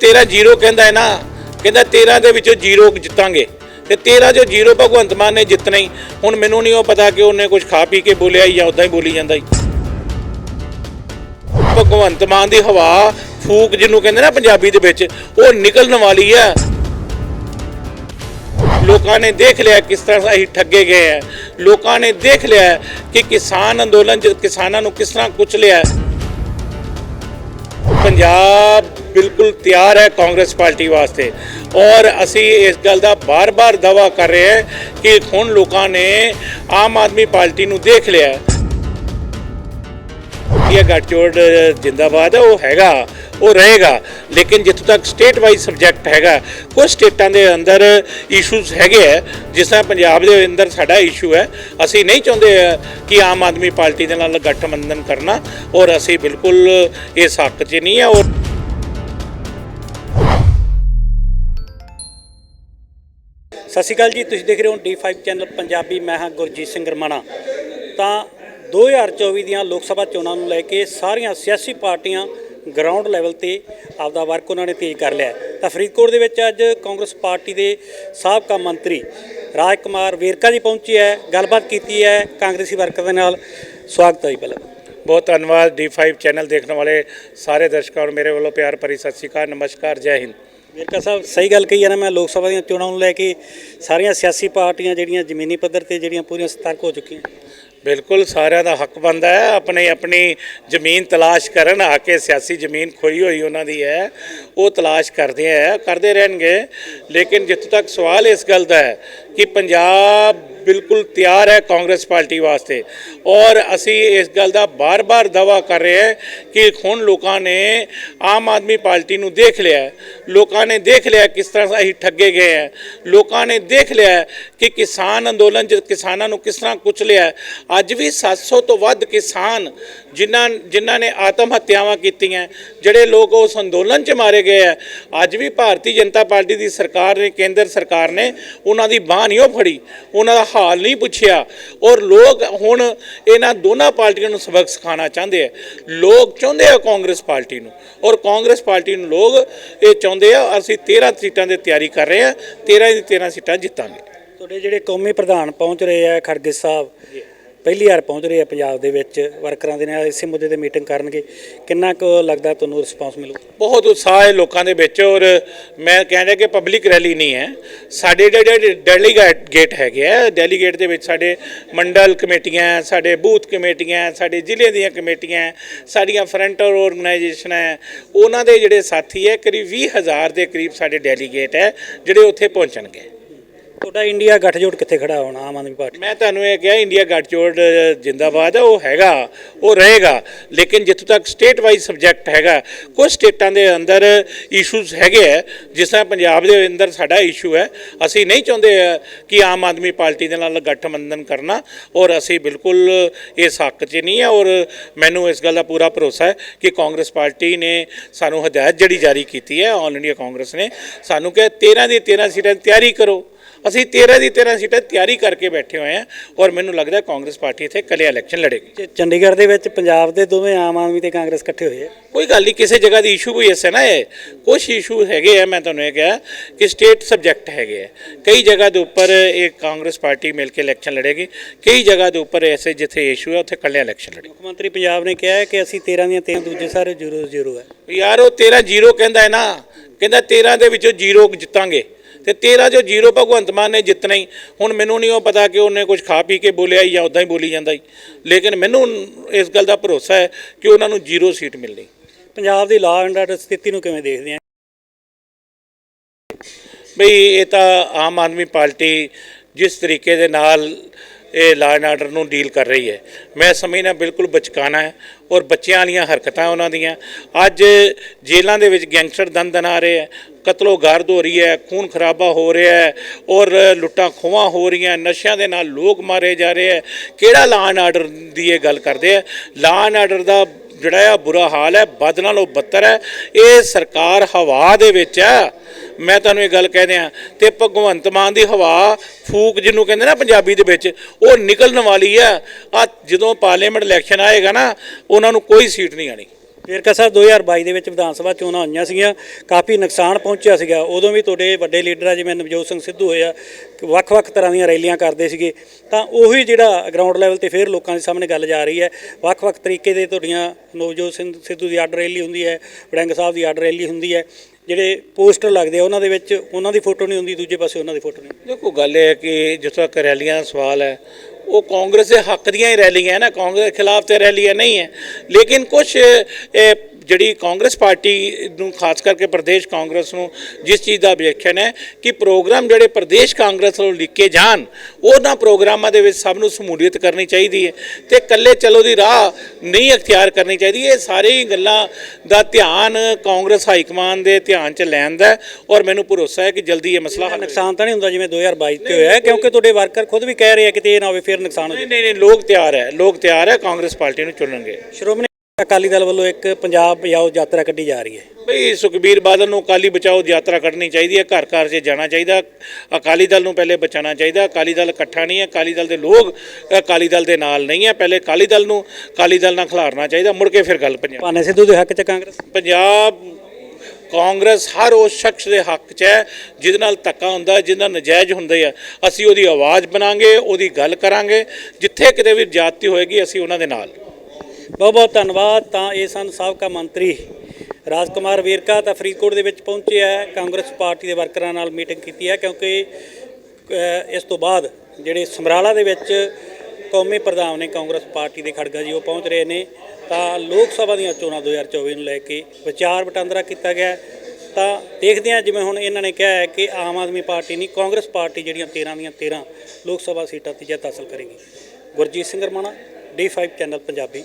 ਤੇਰਾ ਜ਼ੀਰੋ ਕਹਿੰਦਾ ਹੈ ਨਾ, ਕਹਿੰਦਾ 13 ਦੇ ਵਿੱਚੋਂ ਜ਼ੀਰੋ ਜਿੱਤਾਂਗੇ। ਤੇ 13 ਜੋ ਜ਼ੀਰੋ ਭਗਵੰਤ ਮਾਨ ਨੇ ਜਿੱਤਣਾ ਹੀ ਹੁਣ ਮੈਨੂੰ ਨਹੀਂ ਉਹ ਪਤਾ ਕਿ ਉਹਨੇ ਕੁਝ ਖਾ ਪੀ ਕੇ ਬੋਲਿਆ ਜਾਂ ਉਦਾਂ ਹੀ ਬੋਲੀ ਜਾਂਦਾ ਹੀ। ਭਗਵੰਤ ਮਾਨ ਦੀ ਹਵਾ ਫੂਕ ਜਿਹਨੂੰ ਕਹਿੰਦੇ ਨਾ ਪੰਜਾਬੀ ਦੇ ਵਿੱਚ, ਉਹ ਨਿਕਲਣ ਵਾਲੀ ਹੈ। ਲੋਕਾਂ ਨੇ ਦੇਖ ਲਿਆ ਕਿਸ ਤਰ੍ਹਾਂ ਅਸੀਂ ਠੱਗੇ ਗਏ ਹੈ। ਲੋਕਾਂ ਨੇ ਦੇਖ ਲਿਆ ਕਿ ਕਿਸਾਨ ਅੰਦੋਲਨ ਚ ਕਿਸਾਨਾਂ ਨੂੰ ਕਿਸ ਤਰ੍ਹਾਂ ਕੁਚਲਿਆ। ਹੈ ਪੰਜਾਬ ਬਿਲਕੁਲ ਤਿਆਰ ਹੈ ਕਾਂਗਰਸ ਪਾਰਟੀ ਵਾਸਤੇ। ਔਰ ਅਸੀਂ ਇਸ ਗੱਲ ਦਾ ਬਾਰ-ਬਾਰ ਦਾਵਾ ਕਰ ਰਹੇ ਹਾਂ ਕਿ ਹੁਣ ਲੋਕਾਂ ਨੇ ਆਮ ਆਦਮੀ ਪਾਰਟੀ ਨੂੰ ਦੇਖ ਲਿਆ। ਹੈ। ਇਹ ਗੱਠਜੋੜ ਜਿੰਦਾਬਾਦ ਹੈ ਉਹ ਹੈਗਾ, ਉਹ ਰਹੇਗਾ। ਲੇਕਿਨ ਜਿੱਥੋਂ ਤੱਕ ਸਟੇਟ ਵਾਈਜ਼ ਸਬਜੈਕਟ ਹੈਗਾ, ਕੁਝ ਸਟੇਟਾਂ ਦੇ ਅੰਦਰ ਇਸ਼ੂਜ਼ ਹੈਗੇ ਹੈ ਜਿਸ ਤਰ੍ਹਾਂ ਪੰਜਾਬ ਦੇ ਅੰਦਰ ਸਾਡਾ ਇਸ਼ੂ ਹੈ। ਅਸੀਂ ਨਹੀਂ ਚਾਹੁੰਦੇ ਕਿ ਆਮ ਆਦਮੀ ਪਾਰਟੀ ਦੇ ਨਾਲ ਗਠਬੰਧਨ ਕਰਨਾ। ਔਰ ਅਸੀਂ ਬਿਲਕੁਲ ਇਸ ਹੱਕ 'ਚ ਨਹੀਂ ਹੈ ਔਰ ਸਤਿ ਸ਼੍ਰੀ ਅਕਾਲ ਜੀ, ਤੁਸੀਂ ਦੇਖ ਰਹੇ ਹੋ D5 ਚੈਨਲ ਪੰਜਾਬੀ, ਮੈਂ ਹਾਂ ਗੁਰਜੀਤ ਸਿੰਘ ਰਮਣਾ। ਤਾਂ 2024 ਦੀਆਂ ਲੋਕ ਸਭਾ ਚੋਣਾਂ ਨੂੰ ਲੈ ਕੇ ਸਾਰੀਆਂ ਸਿਆਸੀ ਪਾਰਟੀਆਂ ਗਰਾਊਂਡ ਲੈਵਲ ਤੇ ਆਪਦਾ ਵਰਕ ਉਹਨਾਂ ਨੇ ਤੇਜ਼ ਕਰ ਲਿਆ ਤਾਂ ਫਰੀਦਕੋਟ ਦੇ ਵਿੱਚ ਅੱਜ ਕਾਂਗਰਸ ਪਾਰਟੀ ਦੇ ਸਾਬਕਾ ਮੰਤਰੀ ਰਾਜ ਕੁਮਾਰ ਵੇਰਕਾ ਜੀ ਪਹੁੰਚੇ ਹੈ, ਗੱਲਬਾਤ ਕੀਤੀ ਹੈ ਕਾਂਗਰਸੀ ਵਰਕਰ ਦੇ ਨਾਲ। ਸਵਾਗਤ ਹੈ ਜੀ ਪਹਿਲਾਂ। ਬਹੁਤ ਧੰਨਵਾਦ D5 ਚੈਨਲ ਦੇਖਣ ਵਾਲੇ ਸਾਰੇ ਦਰਸ਼ਕਾਂ ਨੂੰ, ਮੇਰੇ ਵੱਲੋਂ ਪਿਆਰ ਭਰੀ ਸਤਿ ਸ਼੍ਰੀ ਅਕਾਲ, ਨਮਸਕਾਰ, ਜੈ ਹਿੰਦ। ਵੇਰਕਾ ਸਾਹਿਬ, ਸਹੀ ਗੱਲ ਕਹੀ ਹੈ ਨਾ ਮੈਂ, ਲੋਕ ਸਭਾ ਦੀਆਂ ਚੋਣਾਂ ਨੂੰ ਲੈ ਕੇ ਸਾਰੀਆਂ ਸਿਆਸੀ ਪਾਰਟੀਆਂ ਜਿਹੜੀਆਂ ਜ਼ਮੀਨੀ ਪੱਧਰ ਤੇ ਜਿਹੜੀਆਂ ਪੂਰੀਆਂ ਸਤਰਕ ਹੋ ਚੁੱਕੀਆਂ। ਬਿਲਕੁਲ, ਸਾਰਿਆਂ ਦਾ ਹੱਕ ਬਣਦਾ ਹੈ ਆਪਣੀ ਆਪਣੀ ਜ਼ਮੀਨ ਤਲਾਸ਼ ਕਰਨ, ਆ ਕੇ ਸਿਆਸੀ ਜ਼ਮੀਨ ਖੋਈ ਹੋਈ ਉਹਨਾਂ ਦੀ ਹੈ, ਉਹ ਤਲਾਸ਼ ਕਰਦੇ ਆ, ਕਰਦੇ ਰਹਿਣਗੇ। ਲੇਕਿਨ ਜਿੱਥੋਂ ਤੱਕ ਸਵਾਲ ਇਸ ਗੱਲ ਦਾ ਹੈ ਕਿ ਪੰਜਾਬ ਬਿਲਕੁਲ ਤਿਆਰ ਹੈ ਕਾਂਗਰਸ ਪਾਰਟੀ ਵਾਸਤੇ। ਔਰ ਅਸੀਂ ਇਸ ਗੱਲ ਦਾ ਬਾਰ-ਬਾਰ ਦਾਵਾ ਕਰ ਰਹੇ ਹਾਂ ਕਿ ਹੁਣ ਲੋਕਾਂ ਨੇ ਆਮ ਆਦਮੀ ਪਾਰਟੀ ਨੂੰ ਦੇਖ ਲਿਆ ਲੋਕਾਂ ਨੇ ਦੇਖ ਲਿਆ ਕਿਸ ਤਰ੍ਹਾਂ ਅਸੀਂ ਠੱਗੇ ਗਏ ਹੈ। ਲੋਕਾਂ ਨੇ ਦੇਖ ਲਿਆ ਕਿ ਕਿਸਾਨ ਅੰਦੋਲਨ ਚ ਕਿਸਾਨਾਂ ਨੂੰ ਕਿਸ ਤਰ੍ਹਾਂ ਕੁਚਲਿਆ ਅੱਜ ਵੀ 700 ਤੋਂ ਵੱਧ ਕਿਸਾਨ ਜਿਨ੍ਹਾਂ ਜਿਨ੍ਹਾਂ ਨੇ ਆਤਮ ਹੱਤਿਆਵਾਂ ਕੀਤੀਆਂ ਜਿਹੜੇ ਲੋਕ ਉਸ ਅੰਦੋਲਨ 'ਚ ਮਾਰੇ ਗਏ ਹੈ। ਅੱਜ ਵੀ ਭਾਰਤੀ ਜਨਤਾ ਪਾਰਟੀ ਦੀ ਸਰਕਾਰ ਨੇ, ਕੇਂਦਰ ਸਰਕਾਰ ਨੇ, ਉਹਨਾਂ ਦੀ ਬਾਹ ਨਹੀਂ ਉਹ ਫੜੀ। ਉਹਨਾਂ ਦਾ ਹਾਲ ਨਹੀਂ ਪੁੱਛਿਆ। ਔਰ ਲੋਕ ਹੁਣ ਇਹਨਾਂ ਦੋਨਾਂ ਪਾਰਟੀਆਂ ਨੂੰ ਸਬਕ ਸਿਖਾਉਣਾ ਚਾਹੁੰਦੇ ਆ। ਲੋਕ ਚਾਹੁੰਦੇ ਆ ਕਾਂਗਰਸ ਪਾਰਟੀ ਨੂੰ। ਔਰ ਕਾਂਗਰਸ ਪਾਰਟੀ ਨੂੰ ਲੋਕ ਇਹ ਚਾਹੁੰਦੇ ਆ ਅਸੀਂ 13 ਸੀਟਾਂ ਦੀ ਤਿਆਰੀ ਕਰ ਰਹੇ ਆ 13 ਦੀ 13 ਸੀਟਾਂ ਜਿੱਤਾਂਗੇ। ਤੁਹਾਡੇ ਜਿਹੜੇ ਕੌਮੀ ਪ੍ਰਧਾਨ ਪਹੁੰਚ ਰਹੇ ਆ ਖੜਗੇ ਸਾਹਿਬ ਪਹਿਲੀ ਵਾਰ ਪਹੁੰਚ ਰਹੇ ਆ ਪੰਜਾਬ ਦੇ ਵਿੱਚ, ਵਰਕਰਾਂ ਦੇ ਨਾਲ ਇਸੇ ਮੁੱਦੇ ਤੇ ਮੀਟਿੰਗ ਕਰਨਗੇ। ਕਿੰਨਾ ਕੁ ਲੱਗਦਾ ਤੁਹਾਨੂੰ ਰਿਸਪਾਂਸ ਮਿਲੂ? ਬਹੁਤ ਉਤਸ਼ਾਹ ਹੈ ਲੋਕਾਂ ਦੇ ਵਿੱਚ ਔਰ ਮੈਂ ਕਹਿੰਦਾ ਕਿ ਪਬਲਿਕ ਰੈਲੀ ਨਹੀਂ ਹੈ। ਸਾਡੇ ਜਿਹੜੇ ਡੈਲੀਗੇਟ ਗੇਟ ਹੈਗੇ ਆ ਡੈਲੀਗੇਟ ਦੇ ਵਿੱਚ ਸਾਡੇ ਮੰਡਲ ਕਮੇਟੀਆਂ, ਸਾਡੇ ਬੂਥ ਕਮੇਟੀਆਂ, ਸਾਡੇ ਜ਼ਿਲ੍ਹੇ ਦੀਆਂ ਕਮੇਟੀਆਂ, ਸਾਡੀਆਂ ਫਰੰਟਰ ਆਰਗੇਨਾਈਜੇਸ਼ਨ ਹੈ, ਉਹਨਾਂ ਦੇ ਜਿਹੜੇ ਸਾਥੀ ਹੈ, ਕਰੀਬ 20000 ਦੇ ਕਰੀਬ ਸਾਡੇ ਡੈਲੀਗੇਟ ਹੈ, ਜਿਹੜੇ ਉੱਥੇ ਪਹੁੰਚਣਗੇ। ਤੁਹਾਡਾ ਇੰਡੀਆ ਗੱਠਜੋੜ ਕਿੱਥੇ ਖੜਾ ਹੋਣਾ, ਆਮ ਆਦਮੀ ਪਾਰਟੀ? ਮੈਂ ਤੁਹਾਨੂੰ ਇਹ ਕਿਹਾ, ਇੰਡੀਆ ਗੱਠਜੋੜ, ਜਿੰਦਾਬਾਦ ਹੈ ਉਹ ਹੈਗਾ, ਉਹ ਰਹੇਗਾ। ਲੇਕਿਨ ਜਿੱਥੋਂ ਤੱਕ ਸਟੇਟ ਵਾਈਜ਼ ਸਬਜੈਕਟ ਹੈਗਾ, ਕੁਝ ਸਟੇਟਾਂ ਦੇ ਅੰਦਰ ਇਸ਼ੂਜ਼ ਹੈਗੇ ਹੈ ਜਿਸ ਤਰ੍ਹਾਂ ਪੰਜਾਬ ਦੇ ਅੰਦਰ ਸਾਡਾ ਇਸ਼ੂ ਹੈ। ਅਸੀਂ ਨਹੀਂ ਚਾਹੁੰਦੇ ਕਿ ਆਮ ਆਦਮੀ ਪਾਰਟੀ ਦੇ ਨਾਲ ਗਠਬੰਧਨ ਕਰਨਾ, ਔਰ ਅਸੀਂ ਬਿਲਕੁਲ ਇਸ ਹੱਕ 'ਚ ਨਹੀਂ ਹੈ ਔਰ ਮੈਨੂੰ ਇਸ ਗੱਲ ਦਾ ਪੂਰਾ ਭਰੋਸਾ ਹੈ ਕਿ ਕਾਂਗਰਸ ਪਾਰਟੀ ਨੇ ਸਾਨੂੰ ਹਦਾਇਤ ਜਿਹੜੀ ਜਾਰੀ ਕੀਤੀ ਹੈ ਆਲ ਇੰਡੀਆ ਕਾਂਗਰਸ ਨੇ, ਸਾਨੂੰ ਕਿ 13 ਦੀ 13 ਸੀਟਾਂ ਦੀ ਤਿਆਰੀ ਕਰੋ। ਅਸੀਂ 13 ਦੀ 13 ਸੀਟਾਂ ਤਿਆਰੀ ਕਰਕੇ ਬੈਠੇ ਹੋਏ ਹਾਂ ਔਰ ਮੈਨੂੰ ਲੱਗਦਾ ਕਾਂਗਰਸ ਪਾਰਟੀ ਇੱਥੇ ਕੱਲੇ ਇਲੈਕਸ਼ਨ ਲੜੇਗੀ। ਚੰਡੀਗੜ੍ਹ ਦੇ ਵਿੱਚ ਪੰਜਾਬ ਦੇ ਦੋਵੇਂ ਆਮ ਆਦਮੀ ਤੇ ਕਾਂਗਰਸ ਇਕੱਠੇ ਹੋਏ ਆ। ਕੋਈ ਗੱਲ ਨਹੀਂ ਕਿਸੇ ਜਗ੍ਹਾ ਦੀ ਇਸ਼ੂ ਕੋਈ ਐਸਾ ਨਾ ਹੈ। ਕੁਝ ਇਸ਼ੂ ਹੈਗੇ ਆ ਮੈਂ ਤੁਹਾਨੂੰ ਇਹ ਕਿਹਾ ਕਿ ਸਟੇਟ ਸਬਜੈਕਟ ਹੈਗੇ ਆ। ਕਈ ਜਗ੍ਹਾ ਦੇ ਉੱਪਰ ਇਹ ਕਾਂਗਰਸ ਪਾਰਟੀ ਮਿਲ ਕੇ ਇਲੈਕਸ਼ਨ ਲੜੇਗੀ ਕਈ ਜਗ੍ਹਾ ਦੇ ਉੱਪਰ ਐਸੇ ਜਿੱਥੇ ਇਸ਼ੂ ਹੈ ਉੱਥੇ ਕੱਲੇ ਇਲੈਕਸ਼ਨ ਲੜੇਗੀ। ਮੁੱਖ ਮੰਤਰੀ ਪੰਜਾਬ ਨੇ ਕਿਹਾ ਹੈ ਕਿ ਅਸੀਂ 13 ਦੀਆਂ 13 ਦੂਜੇ ਸਾਰੇ 0 0 ਹੈ। ਯਾਰ ਉਹ 13 ਜ਼ੀਰੋ ਕਹਿੰਦਾ ਹੈ ਨਾ ਕਹਿੰਦਾ 13 ਦੇ ਵਿੱਚੋਂ ਜ਼ੀਰੋ ਜਿੱਤਾਂਗੇ। ਤੇ 13 ਜੋ ਜ਼ੀਰੋ ਭਗਵੰਤ ਮਾਨ ਨੇ ਜਿੱਤਣਾ ਹੀ ਹੁਣ ਮੈਨੂੰ ਨਹੀਂ ਉਹ ਪਤਾ ਕਿ ਉਹਨੇ ਕੁਝ ਖਾ ਪੀ ਕੇ ਬੋਲਿਆ ਜਾਂ ਉਦਾਂ ਹੀ ਬੋਲੀ ਜਾਂਦਾ ਹੀ। ਲੇਕਿਨ ਮੈਨੂੰ ਇਸ ਗੱਲ ਦਾ ਭਰੋਸਾ ਹੈ ਕਿ ਉਹਨਾਂ ਨੂੰ ਜ਼ੀਰੋ ਸੀਟ ਮਿਲਣੀ। ਪੰਜਾਬ ਦੀ ਲਾਅ ਐਂਡ ਆਰਡਰ ਸਥਿਤੀ ਨੂੰ ਕਿਵੇਂ ਦੇਖਦੇ ਆ? ਬਈ ਇਹ ਤਾਂ ਆਮ ਆਦਮੀ ਪਾਰਟੀ ਜਿਸ ਤਰੀਕੇ ਦੇ ਨਾਲ ਇਹ ਲਾਅ ਐਂਡ ਆਰਡਰ ਨੂੰ ਡੀਲ ਕਰ ਰਹੀ ਹੈ। ਮੈਂ ਸਮਝਣਾ ਬਿਲਕੁਲ ਬਚਕਾਨਾ ਹੈ ਔਰ ਬੱਚਿਆਂ ਵਾਲੀਆਂ ਹਰਕਤਾਂ ਉਹਨਾਂ ਦੀਆਂ। ਅੱਜ ਜੇਲ੍ਹਾਂ ਦੇ ਵਿੱਚ ਗੈਂਗਸਟਰ ਦੰਦ ਦਨਾ ਰਹੇ ਹੈ, ਕਤਲੋ ਗਾਰਦ ਹੋ ਰਹੀ ਹੈ, ਖੂਨ ਖਰਾਬਾ ਹੋ ਰਿਹਾ ਹੈ ਔਰ ਲੁੱਟਾਂ ਖੋਹਾਂ ਹੋ ਰਹੀਆਂ, ਨਸ਼ਿਆਂ ਦੇ ਨਾਲ ਲੋਕ ਮਾਰੇ ਜਾ ਰਹੇ ਹੈ। ਕਿਹੜਾ ਲਾਅ ਐਂਡ ਆਰਡਰ ਦੀ ਇਹ ਗੱਲ ਕਰਦੇ ਹੈ? ਲਾਅ ਐਂਡ ਆਰਡਰ ਦਾ ਜਿਹੜਾ ਆ ਬੁਰਾ ਹਾਲ ਹੈ ਬਦ ਨਾਲੋਂ ਬੱਤਰ ਹੈ। ਇਹ ਸਰਕਾਰ ਹਵਾ ਦੇ ਵਿੱਚ ਹੈ ਮੈਂ ਤੁਹਾਨੂੰ ਇਹ ਗੱਲ ਕਹਿ ਦਿਆਂ ਤੇ ਭਗਵੰਤ ਮਾਨ ਦੀ ਹਵਾ ਫੂਕ ਜਿਹਨੂੰ ਕਹਿੰਦੇ ਨਾ ਪੰਜਾਬੀ ਦੇ ਵਿੱਚ, ਉਹ ਨਿਕਲਣ ਵਾਲੀ ਹੈ। ਆ ਜਦੋਂ ਪਾਰਲੀਮੈਂਟ ਇਲੈਕਸ਼ਨ ਆਏਗਾ ਨਾ, ਉਹਨਾਂ ਨੂੰ ਕੋਈ ਸੀਟ ਨਹੀਂ ਆਣੀ। ਵੇਰਕਾ ਸਾਹਿਬ 2022 ਦੇ ਵਿੱਚ ਵਿਧਾਨ ਸਭਾ ਚੋਣਾਂ ਹੋਈਆਂ ਸੀਗੀਆਂ, ਕਾਫੀ ਨੁਕਸਾਨ ਪਹੁੰਚਿਆ ਸੀਗਾ। ਉਦੋਂ ਵੀ ਤੁਹਾਡੇ ਵੱਡੇ ਲੀਡਰ ਆ ਜਿਵੇਂ ਨਵਜੋਤ ਸਿੰਘ ਸਿੱਧੂ ਹੋਇਆ ਵੱਖ-ਵੱਖ ਤਰ੍ਹਾਂ ਦੀਆਂ ਰੈਲੀਆਂ ਕਰਦੇ ਸੀਗੇ। ਤਾਂ ਉਹੀ ਜਿਹੜਾ ਗਰਾਊਂਡ ਲੈਵਲ ਤੇ ਫਿਰ ਲੋਕਾਂ ਦੇ ਸਾਹਮਣੇ ਗੱਲ ਜਾ ਰਹੀ ਹੈ। ਵੱਖ-ਵੱਖ ਤਰੀਕੇ ਦੇ ਤੁਹਾਡੀਆਂ ਨਵਜੋਤ ਸਿੰਘ ਸਿੱਧੂ ਦੀ ਅੱਡ ਰੈਲੀ ਹੁੰਦੀ ਹੈ, ਵੜਿੰਗ ਸਾਹਿਬ ਦੀ ਅੱਡ ਰੈਲੀ ਹੁੰਦੀ ਹੈ। ਜਿਹੜੇ ਪੋਸਟਰ ਲੱਗਦੇ ਆ, ਉਹਨਾਂ ਦੇ ਵਿੱਚ ਉਹਨਾਂ ਦੀ ਫੋਟੋ ਨਹੀਂ ਹੁੰਦੀ, ਦੂਜੇ ਪਾਸੇ ਉਹਨਾਂ ਦੀ ਫੋਟੋ ਨਹੀਂ ਦੇਖੋ, ਗੱਲ ਇਹ ਹੈ ਕਿ ਜਿੱਥੋਂ ਤੱਕ ਰੈਲੀਆਂ ਦਾ ਸਵਾਲ ਹੈ ਉਹ ਕਾਂਗਰਸ ਦੇ ਹੱਕ ਦੀਆਂ ਹੀ ਰੈਲੀਆਂ ਹੈ ਨਾ, ਕਾਂਗਰਸ ਦੇ ਖਿਲਾਫ ਤੇ ਰੈਲੀਆਂ ਨਹੀਂ ਹੈ। ਲੇਕਿਨ ਕੁਝ ਜਿਹੜੀ ਕਾਂਗਰਸ ਪਾਰਟੀ ਨੂੰ ਖਾਸ ਕਰਕੇ ਪ੍ਰਦੇਸ਼ ਕਾਂਗਰਸ ਨੂੰ ਜਿਸ ਚੀਜ਼ ਦਾ objection ਹੈ ਕਿ ਪ੍ਰੋਗਰਾਮ ਜਿਹੜੇ ਪ੍ਰਦੇਸ਼ ਕਾਂਗਰਸ ਵੱਲੋਂ ਲਿਖੇ ਜਾਣ ਉਹਨਾਂ ਪ੍ਰੋਗਰਾਮਾਂ ਦੇ ਵਿੱਚ ਸਭ ਨੂੰ ਸਮੂਲੀਅਤ ਕਰਨੀ ਚਾਹੀਦੀ ਹੈ ਤੇ ਇਕੱਲੇ ਚਲੋ ਦੀ ਰਾਹ ਨਹੀਂ ਅਖਤਿਆਰ ਕਰਨੀ ਚਾਹੀਦੀ। ਇਹ ਸਾਰੀ ਗੱਲਾਂ ਦਾ ਧਿਆਨ ਕਾਂਗਰਸ ਹਾਈ ਕਮਾਨ ਦੇ ਧਿਆਨ 'ਚ ਲੈਣ ਦਾ ਔਰ ਮੈਨੂੰ ਭਰੋਸਾ ਹੈ ਕਿ ਜਲਦੀ ਇਹ ਮਸਲਾ ਹੱਲ ਨੁਕਸਾਨ ਤਾਂ ਨਹੀਂ ਹੁੰਦਾ ਜਿਵੇਂ 2022 ਤੇ ਹੋਇਆ ਕਿਉਂਕਿ ਤੁਹਾਡੇ ਵਰਕਰ ਖੁਦ ਵੀ ਕਹਿ ਰਹੇ ਆ ਕਿ ਇਹ ਨਾ ਹੋਵੇ ਫਿਰ ਨੁਕਸਾਨ ਹੋ ਨਹੀਂ ਜਾਵੇ। ਨਹੀਂ ਨਹੀਂ ਲੋਕ ਤਿਆਰ ਹੈ ਲੋਕ ਤਿਆਰ ਹੈ ਕਾਂਗਰਸ ਪਾਰਟੀ ਨੂੰ ਚੁਣਨਗੇ। ਸ਼੍ਰੋਮਣੀ ਅਕਾਲੀ ਦਲ ਵੱਲੋਂ ਇੱਕ ਪੰਜਾਬ ਬਚਾਓ ਯਾਤਰਾ ਕੱਢੀ ਜਾ ਰਹੀ ਹੈ। ਬਈ ਸੁਖਬੀਰ ਬਾਦਲ ਨੂੰ ਅਕਾਲੀ ਬਚਾਓ ਯਾਤਰਾ ਕੱਢਣੀ ਚਾਹੀਦੀ ਹੈ ਘਰ ਘਰ 'ਚ ਜਾਣਾ ਚਾਹੀਦਾ ਅਕਾਲੀ ਦਲ ਨੂੰ ਪਹਿਲੇ ਬਚਾਉਣਾ ਚਾਹੀਦਾ ਅਕਾਲੀ ਦਲ ਇਕੱਠਾ ਨਹੀਂ ਹੈ ਅਕਾਲੀ ਦਲ ਦੇ ਲੋਕ ਅਕਾਲੀ ਦਲ ਦੇ ਨਾਲ ਨਹੀਂ ਹੈ ਪਹਿਲੇ ਅਕਾਲੀ ਦਲ ਨੂੰ ਅਕਾਲੀ ਦਲ ਨਾਲ ਖਿਲਾਰਨਾ ਚਾਹੀਦਾ ਮੁੜ ਕੇ ਫਿਰ ਗੱਲ ਪੰਜਾਬ ਭਾਨੇ ਸਿੱਧੂ ਦੇ ਹੱਕ 'ਚ ਕਾਂਗਰਸ? ਪੰਜਾਬ ਕਾਂਗਰਸ ਹਰ ਉਸ ਸ਼ਖਸ ਦੇ ਹੱਕ 'ਚ ਹੈ ਜਿਹਦੇ ਨਾਲ ਧੱਕਾ ਹੁੰਦਾ ਜਿਹਦੇ ਨਾਲ ਨਜਾਇਜ਼ ਹੁੰਦੇ ਆ। ਅਸੀਂ ਉਹਦੀ ਆਵਾਜ਼ ਬਣਾਂਗੇ ਉਹਦੀ ਗੱਲ ਕਰਾਂਗੇ ਜਿੱਥੇ ਕਿਤੇ ਵੀ ਜਾਤੀ ਹੋਏਗੀ ਅਸੀਂ ਉਹਨਾਂ ਦੇ ਨਾਲ। ਬਹੁਤ ਬਹੁਤ ਧੰਨਵਾਦ। ਤਾਂ ਇਹ ਸਨ ਸਾਬਕਾ ਮੰਤਰੀ ਰਾਜਕੁਮਾਰ ਵੇਰਕਾ। ਤਾਂ ਫਰੀਦਕੋਟ ਦੇ ਵਿੱਚ ਪਹੁੰਚੇ ਹੈ ਕਾਂਗਰਸ ਪਾਰਟੀ ਦੇ ਵਰਕਰਾਂ ਨਾਲ ਮੀਟਿੰਗ ਕੀਤੀ ਹੈ ਕਿਉਂਕਿ ਇਸ ਤੋਂ ਬਾਅਦ ਜਿਹੜੇ ਸਮਰਾਲਾ ਦੇ ਵਿੱਚ ਕੌਮੀ ਪ੍ਰਧਾਨ ਨੇ ਕਾਂਗਰਸ ਪਾਰਟੀ ਦੇ ਖੜਗਾ ਜੀ, ਉਹ ਪਹੁੰਚ ਰਹੇ ਨੇ। ਤਾਂ ਲੋਕ ਸਭਾ ਦੀਆਂ ਚੋਣਾਂ 2024 ਨੂੰ ਲੈ ਕੇ ਵਿਚਾਰ ਵਟਾਂਦਰਾ ਕੀਤਾ ਗਿਆ। ਤਾਂ ਦੇਖਦੇ ਹਾਂ, ਜਿਵੇਂ ਹੁਣ ਇਹਨਾਂ ਨੇ ਕਿਹਾ ਹੈ ਕਿ ਆਮ ਆਦਮੀ ਪਾਰਟੀ ਨਹੀਂ, ਕਾਂਗਰਸ ਪਾਰਟੀ ਜਿਹੜੀਆਂ 13 ਦੀਆਂ 13 ਲੋਕ ਸਭਾ ਸੀਟਾਂ ਤੇ ਜਿੱਤ ਹਾਸਲ ਕਰੇਗੀ। Gurjeet Singh Ramana D5 channel Punjabi.